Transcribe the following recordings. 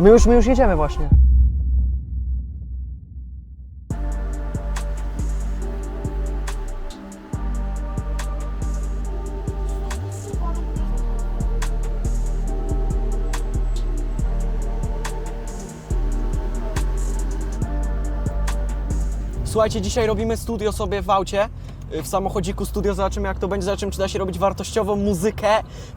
My już, my już jedziemy właśnie. Słuchajcie, dzisiaj robimy studio sobie w aucie, y, w samochodziku studio, zobaczymy jak to będzie, zobaczymy czy da się robić wartościową muzykę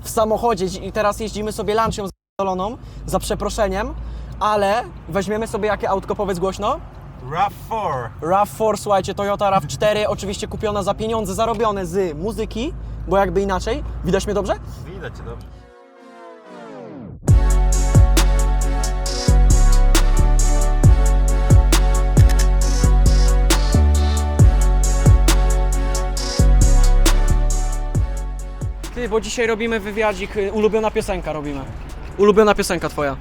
w samochodzie i teraz jeździmy sobie lunchą zadoloną, za przeproszeniem, ale weźmiemy sobie jakie autko, powiedz głośno? RAV4. RAV4, słuchajcie, Toyota RAV4, oczywiście kupiona za pieniądze zarobione z muzyki, bo jakby inaczej, widać mnie dobrze? Widać cię dobrze. Ty, bo dzisiaj robimy wywiadzik, y, ulubiona piosenka robimy. Ulubiona piosenka twoja.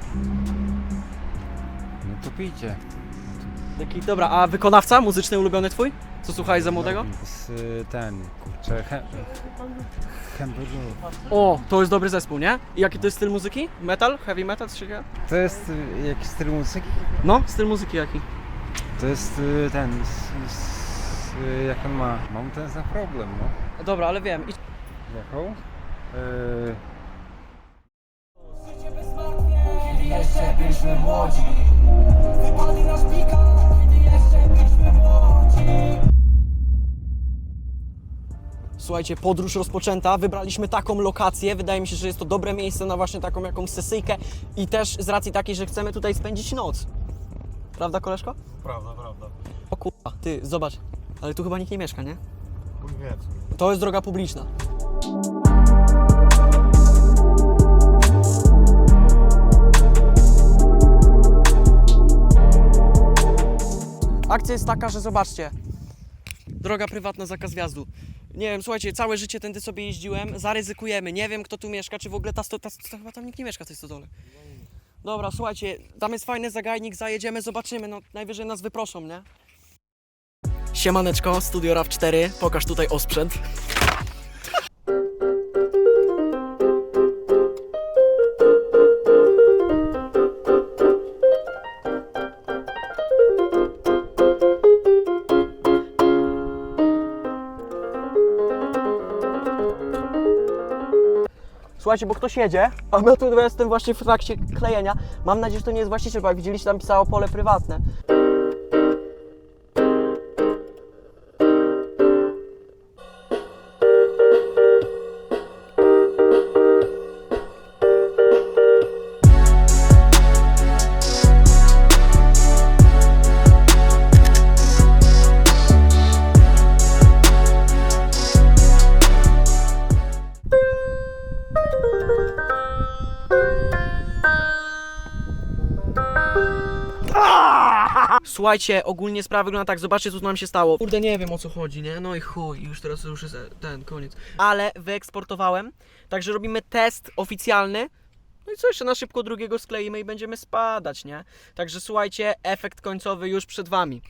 No to pijcie. Taki, dobra, a wykonawca muzyczny ulubiony twój? Co słuchałeś za młodego? Z y, ten, kurczę, he. O, to jest dobry zespół, nie? I jaki to jest styl muzyki? Metal? Heavy metal? Coś takiego? To jest y, jakiś styl muzyki? No, styl muzyki jaki? To jest y, ten, s, s, y, jak on ma? Mam ten sam problem, no. Dobra, ale wiem. I... Jaką? Y, młodzi Wypali nasz pika Kiedy jeszcze byliśmy młodzi Słuchajcie, podróż rozpoczęta, wybraliśmy taką lokację, wydaje mi się, że jest to dobre miejsce na właśnie taką jakąś sesyjkę i też z racji takiej, że chcemy tutaj spędzić noc. Prawda, koleżko? Prawda, prawda. O kurwa, ty, zobacz, ale tu chyba nikt nie mieszka, nie? Chuj wie. To jest droga publiczna. Akcja jest taka, że zobaczcie. Droga prywatna, zakaz wjazdu. Nie wiem, słuchajcie, całe życie tędy sobie jeździłem, zaryzykujemy. Nie wiem, kto tu mieszka, czy w ogóle ta, sto, ta, ta chyba tam nikt nie mieszka w tej stodole. Dobra, słuchajcie, tam jest fajny zagajnik, zajedziemy, zobaczymy, no najwyżej nas wyproszą, nie? Siemaneczko, Studio RAV4, pokaż tutaj osprzęt. Słuchajcie, bo ktoś jedzie, a ja tu jestem właśnie w trakcie klejenia. Mam nadzieję, że to nie jest właściciel, bo jak widzieliście, tam pisało pole prywatne. Słuchajcie, ogólnie sprawa wygląda tak, zobaczcie co nam się stało. Kurde, nie wiem o co chodzi, nie? No i chuj, już teraz już jest e, ten, koniec. Ale wyeksportowałem, także robimy test oficjalny. No i co, jeszcze na szybko drugiego skleimy i będziemy spadać, nie? Także słuchajcie, efekt końcowy już przed wami.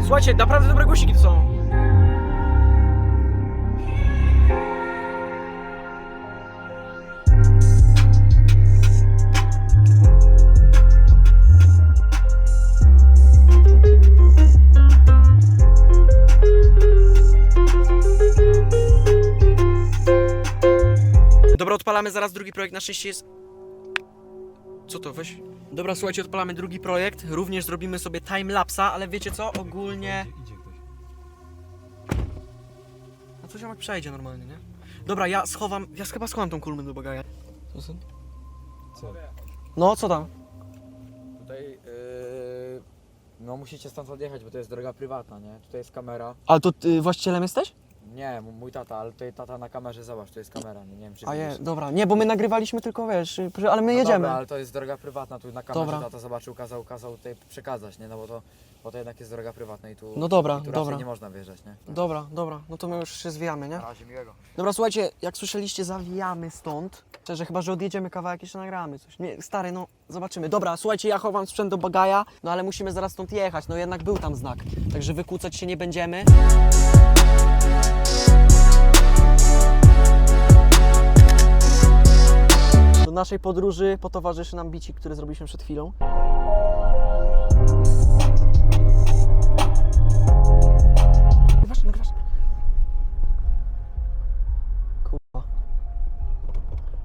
Słuchajcie, naprawdę dobre głosiki to są. Dobra, odpalamy zaraz drugi projekt. Na szczęście jest. Co to weź? Dobra, słuchajcie, odpalamy drugi projekt. Również zrobimy sobie timelapsa, ale wiecie co? Ogólnie. idzie ktoś. No to ziomek przejdzie normalnie, nie? Dobra, ja schowam. Ja chyba schowam tą kulmę do bagaja. Co? No, co tam? Tutaj yy, no musicie stąd odjechać, bo to jest droga prywatna, nie? Tutaj jest kamera. Ale to ty właścicielem jesteś? Nie, m- mój tata, ale tutaj tata na kamerze, zobacz, tu jest kamera, nie, nie wiem czy A je, widzisz. dobra, nie, bo my nagrywaliśmy tylko, wiesz, y, ale my No jedziemy. Dobra, ale to jest droga prywatna, tu na kamerze Dobra. tata zobaczył, kazał, kazał tutaj przekazać, nie, no bo to, bo to jednak jest droga prywatna i tu, No dobra, i tu dobra. nie można wjeżdżać, nie? Dobra, dobra, no to my już się zwijamy, nie? Na razie miłego. Dobra, słuchajcie, jak słyszeliście, zawijamy stąd. Szczerze, chyba, że odjedziemy kawałek, jeszcze nagramy coś. Nie, stary, no, zobaczymy. Dobra, słuchajcie, ja chowam sprzęt do bagaja, no ale musimy zaraz stąd jechać, no jednak był tam znak. Także wykłócać się nie będziemy. Do naszej podróży potowarzyszy nam bici, który zrobiliśmy przed chwilą. Nagrywasz, nagrywasz. Kurwa.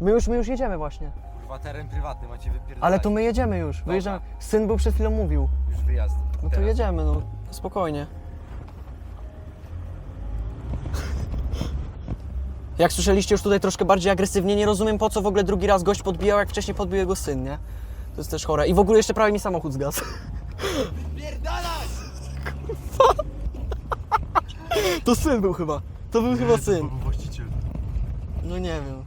My już, my już jedziemy właśnie. Kurwa, teren prywatny, macie wypierdalać. Ale to my jedziemy już. Wyjeżdżamy. Syn był przed chwilą mówił. Już wyjazd. No to jedziemy, no. Spokojnie. Jak słyszeliście już tutaj troszkę bardziej agresywnie, nie rozumiem po co w ogóle drugi raz gość podbijał, jak wcześniej podbił jego syn, nie? To jest też chore. I w ogóle jeszcze prawie mi samochód zgasł. Pierdalać! To syn był chyba. To był chyba syn. właściciel. No nie wiem.